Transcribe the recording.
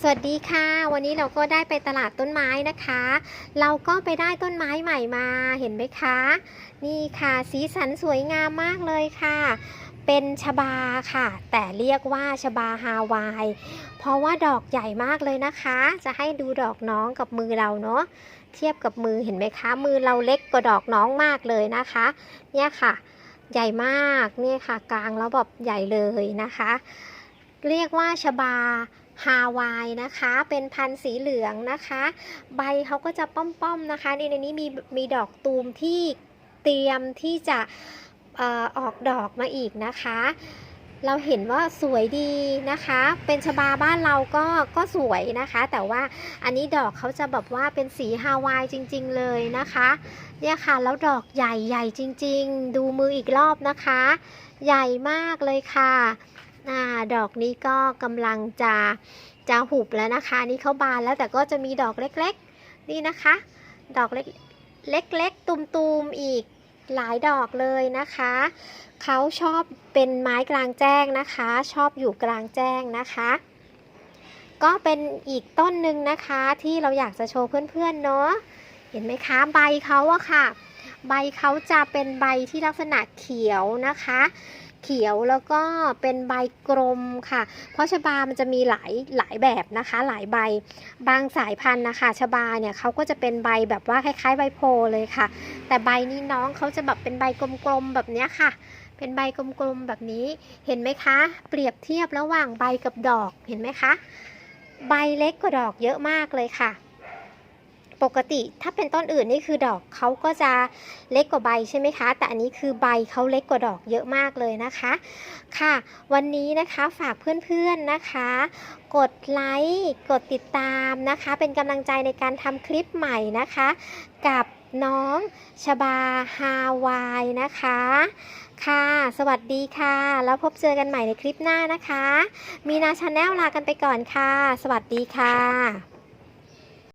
สวัสดีค่ะ วันนี้เราก็ได้ไปตลาดต้นไม้นะคะ เราก็ไปได้ต้นไม้ใหม่มาเห็นไหมคะ นี่ค่ะสีสันสวยงามมากเลยค่ะ เป็นชบาค่ะ แต่เรียกว่าชบาฮาวาย เพราะว่าดอกใหญ่มากเลยนะคะ จะให้ดูดอกน้องกับมือเราเนาะเทียบกับมือเห็นไหมคะ มือเราเล็กกว่าดอกน้องมากเลยนะคะ เนี่ยค่ะ ใหญ่มากเนี่ยค่ะ กลางแล้วแบบใหญ่เลยนะคะ เรียกว่าชบา ฮาวายนะคะ เป็นพันธุ์สีเหลืองนะคะ ใบเขาก็จะป้อมๆนะคะในนี้มีมีดอกตูมที่เตรียมที่จะอออกดอกมาอีกนะคะ เราเห็นว่าสวยดีนะคะ เป็นชบาบ้านเราก็ก็สวยนะคะ แต่ว่าอันนี้ดอกเขาจะแบบว่าเป็นสีฮาวายจริง ๆ เลยนะคะ เนี่ยค่ะแล้วดอกใหญ่ใหญ่จริง ๆ ดูมืออีกรอบนะคะ ใหญ่มากเลยค่ะ อ่าดอกนี้ก็กำลังจะจะหุบแล้วนะคะ นี่เขาบานแล้วแต่ก็จะมีดอกเล็กๆ นี่นะคะ ดอกเล็กเล็กๆตุ่มๆอีกหลายดอกเลยนะคะ เขาชอบเป็นไม้กลางแจ้งนะคะ ชอบอยู่กลางแจ้งนะคะ ก็เป็นอีกต้นหนึ่งนะคะที่เราอยากจะโชว์เพื่อนๆเนาะเห็นไหมคะใบเขาอะค่ะ ใบเขาจะเป็นใบที่ลักษณะเขียวนะคะ เขียวแล้วก็เป็นใบกลมค่ะ เพราะชบามันจะมีหลายหลายแบบนะคะ หลายใบบางสายพันธุ์นะคะชบาเนี่ยเขาก็จะเป็นใบแบบว่าคล้ายๆใบโพเลยค่ะ แต่ใบนี้น้องเขาจะแบบเป็นใบกลมๆแบบนี้ค่ะ เป็นใบกลมๆแบบนี้เห็นไหมคะ เปรียบเทียบระหว่างใบกับดอกเห็นไหมคะ ใบเล็กกว่าดอกเยอะมากเลยค่ะ ปกติถ้าเป็นต้นอื่นนี่คือดอกเขาก็จะเล็กกว่าใบใช่ไหมคะ แต่อันนี้คือใบเขาเล็กกว่าดอกเยอะมากเลยนะคะ ค่ะ วันนี้นะคะฝากเพื่อนๆนะคะ กดไลค์กดติดตามนะคะ เป็นกำลังใจในการทำคลิปใหม่นะคะ กับน้องชบาฮาวายนะคะ ค่ะ สวัสดีค่ะ แล้วพบเจอกันใหม่ในคลิปหน้านะคะ มีนาชาแนลลากันไปก่อนค่ะ สวัสดีค่ะ